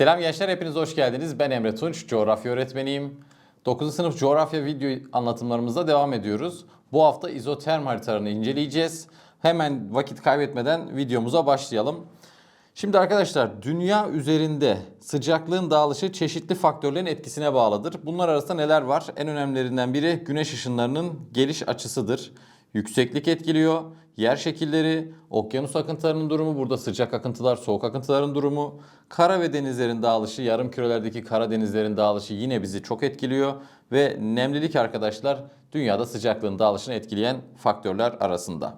Selam gençler, hepiniz hoş geldiniz. Ben Emre Tunç, coğrafya öğretmeniyim. 9. sınıf coğrafya video anlatımlarımıza devam ediyoruz. Bu hafta izoterm haritalarını inceleyeceğiz. Hemen vakit kaybetmeden videomuza başlayalım. Şimdi arkadaşlar dünya üzerinde sıcaklığın dağılışı çeşitli faktörlerin etkisine bağlıdır. Bunlar arasında neler var? En önemlilerinden biri güneş ışınlarının geliş açısıdır. Yükseklik etkiliyor, yer şekilleri, okyanus akıntılarının durumu, burada sıcak akıntılar, soğuk akıntıların durumu, kara ve denizlerin dağılışı, yarım kürelerdeki kara denizlerin dağılışı yine bizi çok etkiliyor. Ve nemlilik arkadaşlar dünyada sıcaklığın dağılışını etkileyen faktörler arasında.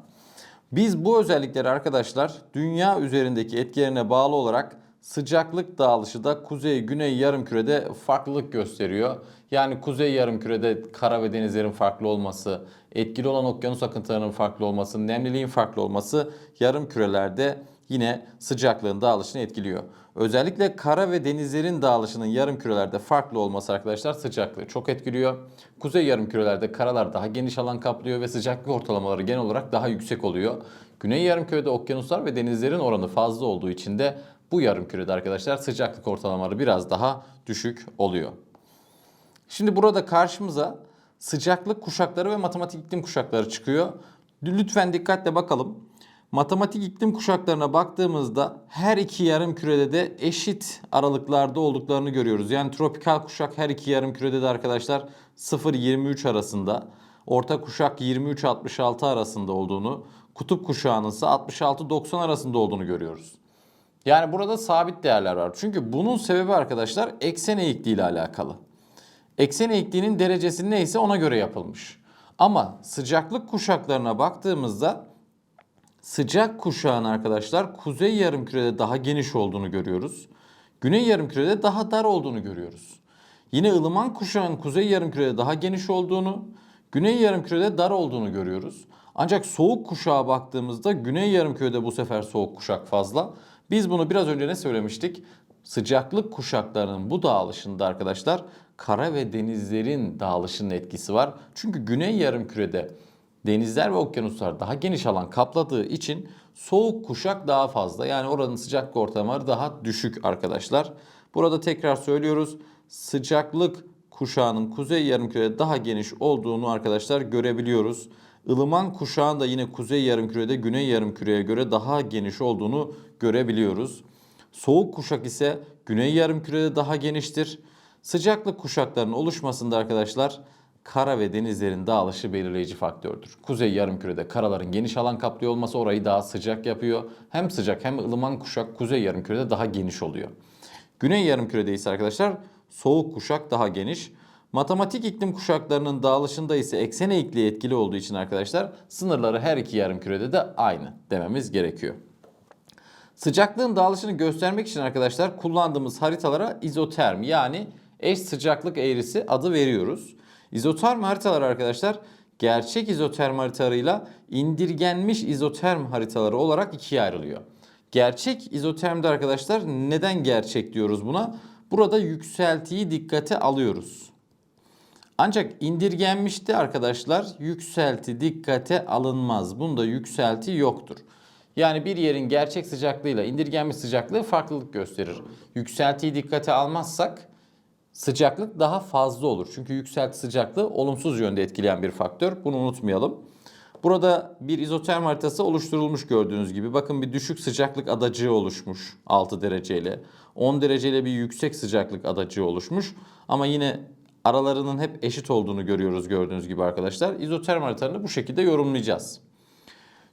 Biz bu özellikleri arkadaşlar dünya üzerindeki etkilerine bağlı olarak sıcaklık dağılışı da kuzey güney yarımkürede farklılık gösteriyor. Yani kuzey yarımkürede kara ve denizlerin farklı olması, etkili olan okyanus akıntılarının farklı olması, nemliliğin farklı olması yarım kürelerde yine sıcaklığın dağılışını etkiliyor. Özellikle kara ve denizlerin dağılışının yarım kürelerde farklı olması arkadaşlar sıcaklığı çok etkiliyor. Kuzey yarım kürelerde karalar daha geniş alan kaplıyor ve sıcaklık ortalamaları genel olarak daha yüksek oluyor. Güney yarım kürede okyanuslar ve denizlerin oranı fazla olduğu için de bu yarım kürede arkadaşlar sıcaklık ortalamaları biraz daha düşük oluyor. Şimdi burada karşımıza sıcaklık kuşakları ve matematik iklim kuşakları çıkıyor. Lütfen dikkatle bakalım. Matematik iklim kuşaklarına baktığımızda her iki yarım kürede de eşit aralıklarda olduklarını görüyoruz. Yani tropikal kuşak her iki yarım kürede de arkadaşlar 0-23 arasında. Orta kuşak 23-66 arasında olduğunu, kutup kuşağının ise 66-90 arasında olduğunu görüyoruz. Yani burada sabit değerler var. Çünkü bunun sebebi arkadaşlar eksen eğikliği ile alakalı. Eksen eğikliğinin derecesi neyse ona göre yapılmış. Ama sıcaklık kuşaklarına baktığımızda sıcak kuşağın arkadaşlar kuzey yarımkürede daha geniş olduğunu görüyoruz. Güney yarımkürede daha dar olduğunu görüyoruz. Yine ılıman kuşağın kuzey yarımkürede daha geniş olduğunu, güney yarımkürede dar olduğunu görüyoruz. Ancak soğuk kuşağa baktığımızda güney yarımkürede bu sefer soğuk kuşak fazla. Biz bunu biraz önce ne söylemiştik? Sıcaklık kuşaklarının bu dağılışında arkadaşlar kara ve denizlerin dağılışının etkisi var. Çünkü güney yarımkürede denizler ve okyanuslar daha geniş alan kapladığı için soğuk kuşak daha fazla. Yani oranın sıcaklık ortamları daha düşük arkadaşlar. Burada tekrar söylüyoruz. Sıcaklık kuşağının kuzey yarımkürede daha geniş olduğunu arkadaşlar görebiliyoruz. Ilıman kuşağın da yine kuzey yarımkürede güney yarımküreye göre daha geniş olduğunu görebiliyoruz. Soğuk kuşak ise güney yarımkürede daha geniştir. Sıcaklık kuşaklarının oluşmasında arkadaşlar kara ve denizlerin dağılışı belirleyici faktördür. Kuzey yarımkürede karaların geniş alan kaplıyor olması orayı daha sıcak yapıyor. Hem sıcak hem ılıman kuşak kuzey yarımkürede daha geniş oluyor. Güney yarımkürede ise arkadaşlar soğuk kuşak daha geniş. Matematik iklim kuşaklarının dağılışında ise eksen eğikliği etkili olduğu için arkadaşlar sınırları her iki yarımkürede de aynı dememiz gerekiyor. Sıcaklığın dağılışını göstermek için arkadaşlar kullandığımız haritalara izoterm yani eş sıcaklık eğrisi adı veriyoruz. İzoterm haritalar arkadaşlar gerçek izoterm haritalarıyla indirgenmiş izoterm haritaları olarak ikiye ayrılıyor. Gerçek izotermde arkadaşlar neden gerçek diyoruz buna? Burada yükseltiyi dikkate alıyoruz. Ancak indirgenmişte arkadaşlar yükselti dikkate alınmaz. Bunda yükselti yoktur. Yani bir yerin gerçek sıcaklığıyla indirgenmiş sıcaklığı farklılık gösterir. Yükseltiyi dikkate almazsak sıcaklık daha fazla olur. Çünkü yükselti sıcaklığı olumsuz yönde etkileyen bir faktör. Bunu unutmayalım. Burada bir izoterm haritası oluşturulmuş gördüğünüz gibi. Bakın bir düşük sıcaklık adacığı oluşmuş 6 dereceyle. 10 dereceyle bir yüksek sıcaklık adacığı oluşmuş. Ama yine aralarının hep eşit olduğunu görüyoruz gördüğünüz gibi arkadaşlar. İzoterm haritalarını bu şekilde yorumlayacağız.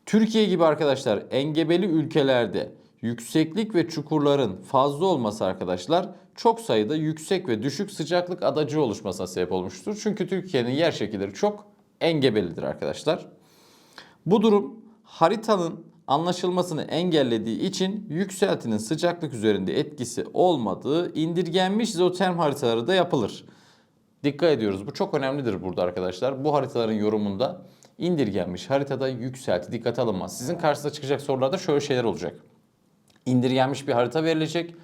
Türkiye gibi arkadaşlar engebeli ülkelerde yükseklik ve çukurların fazla olması arkadaşlar çok sayıda yüksek ve düşük sıcaklık adacığı oluşmasına sebep olmuştur. Çünkü Türkiye'nin yer şekilleri çok engebelidir arkadaşlar. Bu durum haritanın anlaşılmasını engellediği için yükseltinin sıcaklık üzerinde etkisi olmadığı indirgenmiş izoterm haritaları da yapılır. Dikkat ediyoruz. Bu çok önemlidir burada arkadaşlar. Bu haritaların yorumunda indirgenmiş haritada yükselti dikkate alınmaz. Sizin karşınıza çıkacak sorularda şöyle şeyler olacak. İndirgenmiş bir harita verilecek.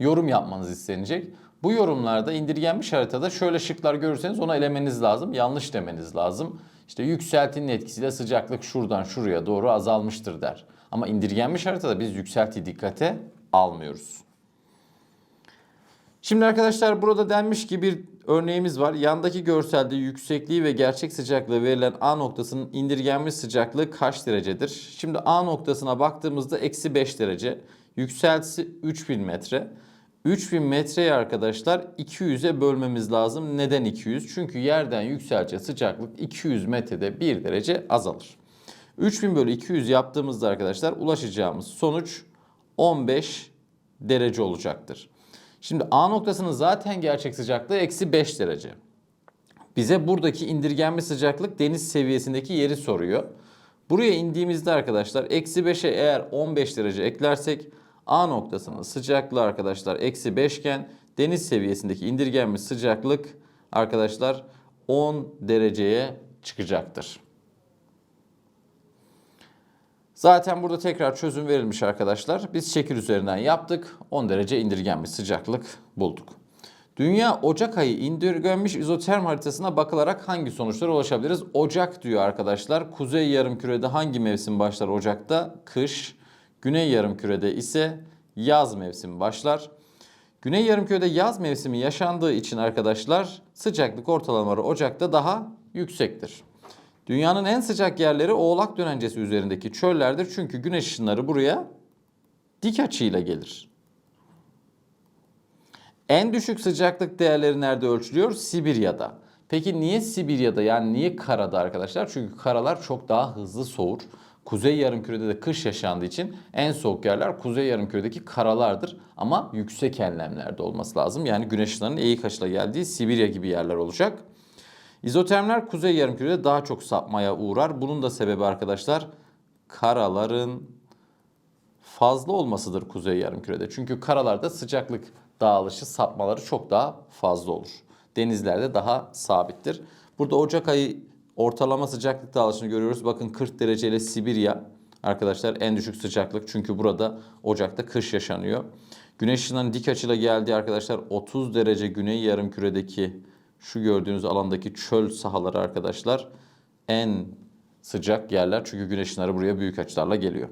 Yorum yapmanız istenecek. Bu yorumlarda indirgenmiş haritada şöyle şıklar görürseniz ona elemeniz lazım. Yanlış demeniz lazım. İşte yükseltinin etkisiyle sıcaklık şuradan şuraya doğru azalmıştır der. Ama indirgenmiş haritada biz yükseltiyi dikkate almıyoruz. Şimdi arkadaşlar burada denmiş ki bir örneğimiz var. Yandaki görselde yüksekliği ve gerçek sıcaklığı verilen A noktasının indirgenmiş sıcaklığı kaç derecedir? Şimdi A noktasına baktığımızda eksi 5 derece. Yükseltisi 3000 metre. 3000 metreyi arkadaşlar 200'e bölmemiz lazım. Neden 200? Çünkü yerden yükselce sıcaklık 200 metrede 1 derece azalır. 3000 bölü 200 yaptığımızda arkadaşlar ulaşacağımız sonuç 15 derece olacaktır. Şimdi A noktasının zaten gerçek sıcaklığı eksi 5 derece. Bize buradaki indirgenme sıcaklık deniz seviyesindeki yeri soruyor. Buraya indiğimizde arkadaşlar eksi 5'e eğer 15 derece eklersek A noktasının sıcaklığı arkadaşlar eksi 5 iken deniz seviyesindeki indirgenmiş sıcaklık arkadaşlar 10 dereceye çıkacaktır. Zaten burada tekrar çözüm verilmiş arkadaşlar. Biz şekil üzerinden yaptık. 10 derece indirgenmiş sıcaklık bulduk. Dünya Ocak ayı indirgenmiş izoterm haritasına bakılarak hangi sonuçlara ulaşabiliriz? Ocak diyor arkadaşlar. Kuzey yarımkürede hangi mevsim başlar Ocak'ta? Kış. Güney yarımkürede ise yaz mevsimi başlar. Güney yarımkürede yaz mevsimi yaşandığı için arkadaşlar sıcaklık ortalamaları Ocak'ta daha yüksektir. Dünyanın en sıcak yerleri Oğlak Dönencesi üzerindeki çöllerdir. Çünkü güneş ışınları buraya dik açıyla gelir. En düşük sıcaklık değerleri nerede ölçülüyor? Sibirya'da. Peki niye Sibirya'da yani niye karada arkadaşlar? Çünkü karalar çok daha hızlı soğur. Kuzey yarımkürede de kış yaşandığı için en soğuk yerler kuzey yarımküredeki karalardır. Ama yüksek enlemlerde olması lazım. Yani güneş ışınlarının eğik açıyla geldiği Sibirya gibi yerler olacak. İzotermler kuzey yarımkürede daha çok sapmaya uğrar. Bunun da sebebi arkadaşlar karaların fazla olmasıdır kuzey yarımkürede. Çünkü karalarda sıcaklık dağılışı, sapmaları çok daha fazla olur. Denizlerde daha sabittir. Burada Ocak ayı ortalama sıcaklık dağılışını görüyoruz. Bakın 40 dereceyle Sibirya arkadaşlar en düşük sıcaklık. Çünkü burada Ocak'ta kış yaşanıyor. Güneş ışınlarının dik açıyla geldiği arkadaşlar 30 derece güney yarımküredeki şu gördüğünüz alandaki çöl sahaları arkadaşlar en sıcak yerler. Çünkü güneş ışınları buraya büyük açılarla geliyor.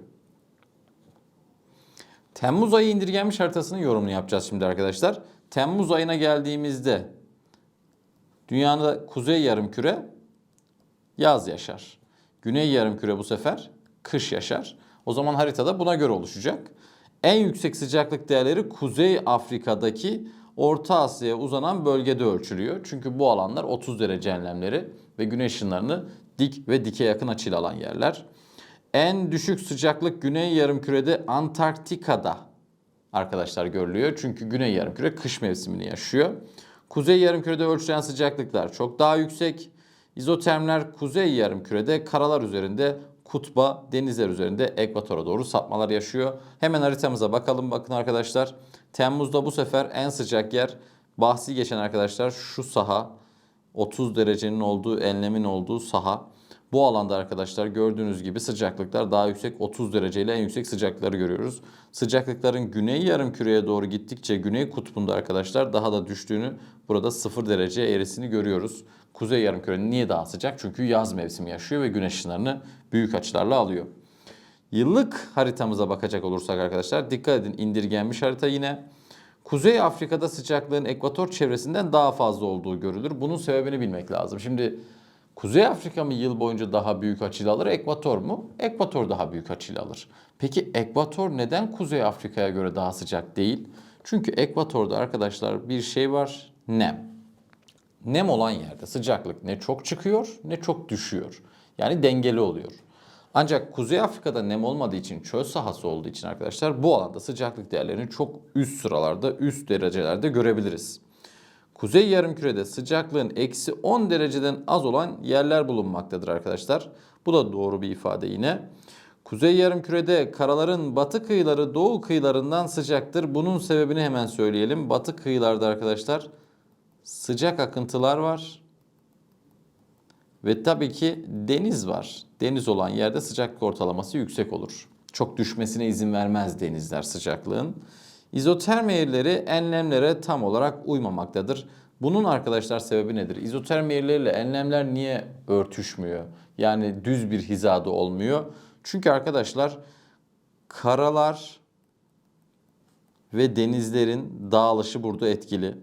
Temmuz ayı indirgenmiş haritasının yorumunu yapacağız şimdi arkadaşlar. Temmuz ayına geldiğimizde dünyada kuzey yarımküre yaz yaşar. Güney yarımküre bu sefer kış yaşar. O zaman haritada buna göre oluşacak. En yüksek sıcaklık değerleri Kuzey Afrika'daki Orta Asya'ya uzanan bölgede ölçülüyor. Çünkü bu alanlar 30 derece enlemleri ve güneş ışınlarını dik ve dike yakın açıyla alan yerler. En düşük sıcaklık Güney Yarımküre'de Antarktika'da arkadaşlar görülüyor. Çünkü Güney Yarımküre kış mevsimini yaşıyor. Kuzey Yarımküre'de ölçülen sıcaklıklar çok daha yüksek. İzotermler Kuzey Yarımküre'de karalar üzerinde kutba, denizler üzerinde ekvatora doğru sapmalar yaşıyor. Hemen haritamıza bakalım bakın arkadaşlar. Temmuz'da bu sefer en sıcak yer bahsi geçen arkadaşlar şu saha 30 derecenin olduğu, enlemin olduğu saha. Bu alanda arkadaşlar gördüğünüz gibi sıcaklıklar daha yüksek 30 dereceyle en yüksek sıcaklıkları görüyoruz. Sıcaklıkların güney yarım küreye doğru gittikçe güney kutbunda arkadaşlar daha da düştüğünü burada 0 derece eğrisini görüyoruz. Kuzey yarım küre niye daha sıcak? Çünkü yaz mevsimi yaşıyor ve güneş ışınlarını büyük açılarla alıyor. Yıllık haritamıza bakacak olursak arkadaşlar dikkat edin indirgenmiş harita yine. Kuzey Afrika'da sıcaklığın ekvator çevresinden daha fazla olduğu görülür. Bunun sebebini bilmek lazım. Şimdi Kuzey Afrika mı yıl boyunca daha büyük açıyla alır, ekvator mu? Ekvator daha büyük açıyla alır. Peki ekvator neden Kuzey Afrika'ya göre daha sıcak değil? Çünkü ekvatorda arkadaşlar bir şey var, nem. Nem olan yerde sıcaklık ne çok çıkıyor ne çok düşüyor. Yani dengeli oluyor. Ancak Kuzey Afrika'da nem olmadığı için, çöl sahası olduğu için arkadaşlar bu alanda sıcaklık değerlerini çok üst sıralarda, üst derecelerde görebiliriz. Kuzey yarımkürede sıcaklığın eksi 10 dereceden az olan yerler bulunmaktadır arkadaşlar. Bu da doğru bir ifade yine. Kuzey yarımkürede karaların batı kıyıları doğu kıyılarından sıcaktır. Bunun sebebini hemen söyleyelim. Batı kıyılarda arkadaşlar sıcak akıntılar var. Ve tabii ki deniz var. Deniz olan yerde sıcaklık ortalaması yüksek olur. Çok düşmesine izin vermez denizler sıcaklığın. İzoterm eğrileri enlemlere tam olarak uymamaktadır. Bunun arkadaşlar sebebi nedir? İzoterm eğrileriyle enlemler niye örtüşmüyor? Yani düz bir hizada olmuyor. Çünkü arkadaşlar karalar ve denizlerin dağılışı burada etkili.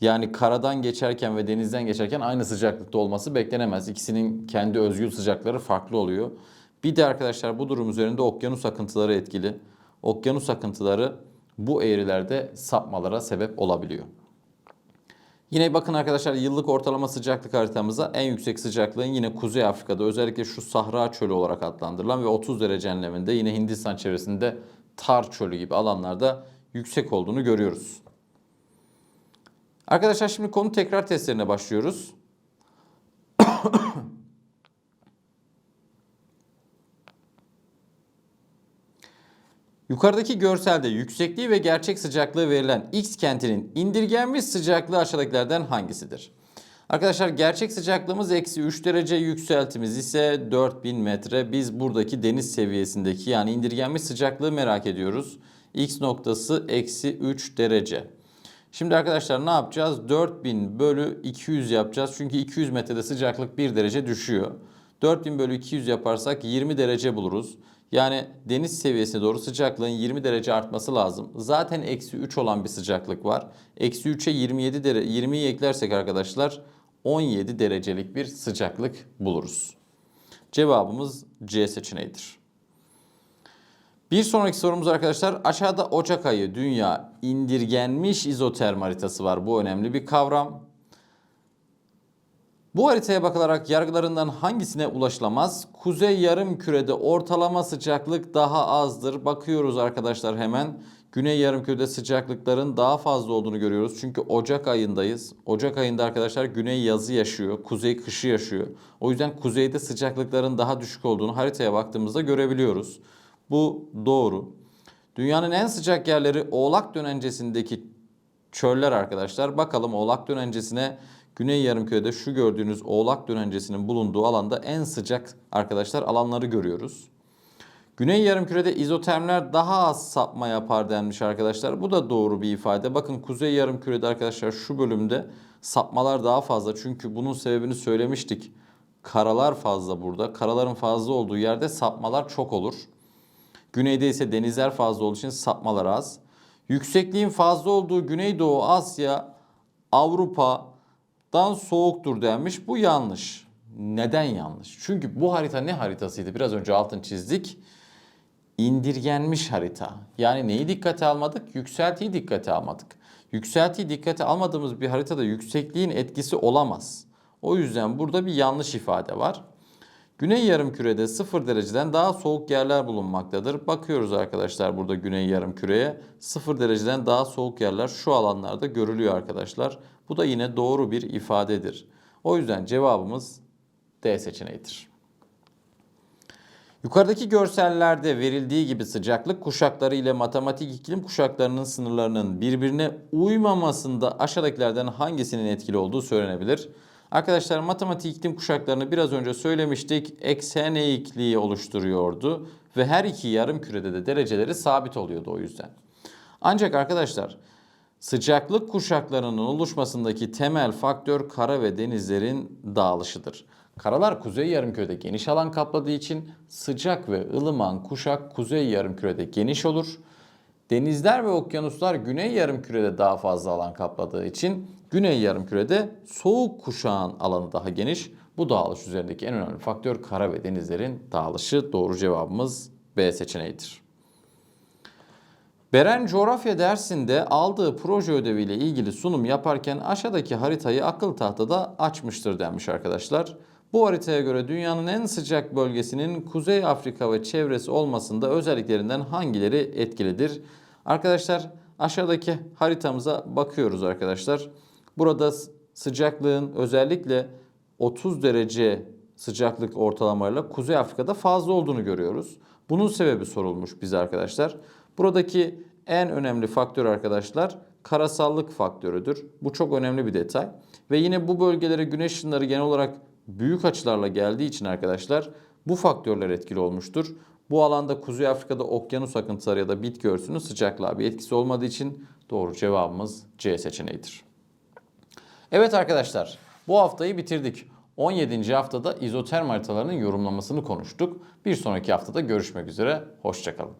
Yani karadan geçerken ve denizden geçerken aynı sıcaklıkta olması beklenemez. İkisinin kendi özgül sıcakları farklı oluyor. Bir de arkadaşlar bu durum üzerinde okyanus akıntıları etkili. Okyanus akıntıları bu eğrilerde sapmalara sebep olabiliyor. Yine bakın arkadaşlar yıllık ortalama sıcaklık haritamıza en yüksek sıcaklığın yine Kuzey Afrika'da özellikle şu Sahra Çölü olarak adlandırılan ve 30 derece enleminde yine Hindistan çevresinde Tar Çölü gibi alanlarda yüksek olduğunu görüyoruz. Arkadaşlar şimdi konu tekrar testlerine başlıyoruz. Yukarıdaki görselde yüksekliği ve gerçek sıcaklığı verilen X kentinin indirgenmiş sıcaklığı aşağıdakilerden hangisidir? Arkadaşlar gerçek sıcaklığımız eksi 3 derece yükseltimiz ise 4000 metre. Biz buradaki deniz seviyesindeki yani indirgenmiş sıcaklığı merak ediyoruz. X noktası eksi 3 derece. Şimdi arkadaşlar ne yapacağız? 4000 bölü 200 yapacağız. Çünkü 200 metrede sıcaklık 1 derece düşüyor. 4000 bölü 200 yaparsak 20 derece buluruz. Yani deniz seviyesine doğru sıcaklığın 20 derece artması lazım. Zaten eksi 3 olan bir sıcaklık var. Eksi 3'e 27 derece, 20'yi eklersek arkadaşlar 17 derecelik bir sıcaklık buluruz. Cevabımız C seçeneğidir. Bir sonraki sorumuz arkadaşlar aşağıda Ocak ayı dünya indirgenmiş izoterm haritası var. Bu önemli bir kavram. Bu haritaya bakılarak yargılarından hangisine ulaşılamaz? Kuzey yarım kürede ortalama sıcaklık daha azdır. Bakıyoruz arkadaşlar hemen. Güney yarım kürede sıcaklıkların daha fazla olduğunu görüyoruz. Çünkü Ocak ayındayız. Ocak ayında arkadaşlar güney yazı yaşıyor, kuzey kışı yaşıyor. O yüzden kuzeyde sıcaklıkların daha düşük olduğunu haritaya baktığımızda görebiliyoruz. Bu doğru. Dünyanın en sıcak yerleri Oğlak dönencesindeki çöller arkadaşlar. Bakalım Oğlak dönencesine Güney Yarımküre'de şu gördüğünüz Oğlak dönencesinin bulunduğu alanda en sıcak arkadaşlar alanları görüyoruz. Güney Yarımküre'de izotermler daha az sapma yapar denmiş arkadaşlar. Bu da doğru bir ifade. Bakın Kuzey Yarımküre'de arkadaşlar şu bölümde sapmalar daha fazla. Çünkü bunun sebebini söylemiştik. Karalar fazla burada. Karaların fazla olduğu yerde sapmalar çok olur. Güneyde ise denizler fazla olduğu için sapmalar az. Yüksekliğin fazla olduğu Güneydoğu Asya, Avrupa'dan soğuktur denmiş. Bu yanlış. Neden yanlış? Çünkü bu harita ne haritasıydı? Biraz önce altın çizdik. İndirgenmiş harita. Yani neyi dikkate almadık? Yükseltiyi dikkate almadık. Yükseltiyi dikkate almadığımız bir haritada yüksekliğin etkisi olamaz. O yüzden burada bir yanlış ifade var. Güney yarımkürede 0 dereceden daha soğuk yerler bulunmaktadır. Bakıyoruz arkadaşlar burada güney yarımküreye 0 dereceden daha soğuk yerler şu alanlarda görülüyor arkadaşlar. Bu da yine doğru bir ifadedir. O yüzden cevabımız D seçeneğidir. Yukarıdaki görsellerde verildiği gibi sıcaklık kuşakları ile matematik iklim kuşaklarının sınırlarının birbirine uymamasında aşağıdakilerden hangisinin etkili olduğu söylenebilir. Arkadaşlar matematik iklim kuşaklarını biraz önce söylemiştik. Eksen eğikliği oluşturuyordu ve her iki yarım kürede de dereceleri sabit oluyordu o yüzden. Ancak arkadaşlar sıcaklık kuşaklarının oluşmasındaki temel faktör kara ve denizlerin dağılışıdır. Karalar kuzey yarımkürede geniş alan kapladığı için sıcak ve ılıman kuşak kuzey yarımkürede geniş olur. Denizler ve okyanuslar güney yarımkürede daha fazla alan kapladığı için güney yarımkürede soğuk kuşağın alanı daha geniş. Bu dağılış üzerindeki en önemli faktör kara ve denizlerin dağılışı. Doğru cevabımız B seçeneğidir. Beren coğrafya dersinde aldığı proje ödeviyle ilgili sunum yaparken aşağıdaki haritayı akıl tahtada açmıştır denmiş arkadaşlar. Bu haritaya göre dünyanın en sıcak bölgesinin Kuzey Afrika ve çevresi olmasında özelliklerinden hangileri etkilidir? Arkadaşlar aşağıdaki haritamıza bakıyoruz arkadaşlar. Burada sıcaklığın özellikle 30 derece sıcaklık ortalamayla Kuzey Afrika'da fazla olduğunu görüyoruz. Bunun sebebi sorulmuş bize arkadaşlar. Buradaki en önemli faktör arkadaşlar karasallık faktörüdür. Bu çok önemli bir detay. Ve yine bu bölgelere güneş ışınları genel olarak büyük açılarla geldiği için arkadaşlar bu faktörler etkili olmuştur. Bu alanda Kuzey Afrika'da okyanus akıntıları ya da bitki örtüsünün sıcaklığa bir etkisi olmadığı için doğru cevabımız C seçeneğidir. Evet arkadaşlar bu haftayı bitirdik. 17. haftada izoterm haritalarının yorumlamasını konuştuk. Bir sonraki haftada görüşmek üzere. Hoşçakalın.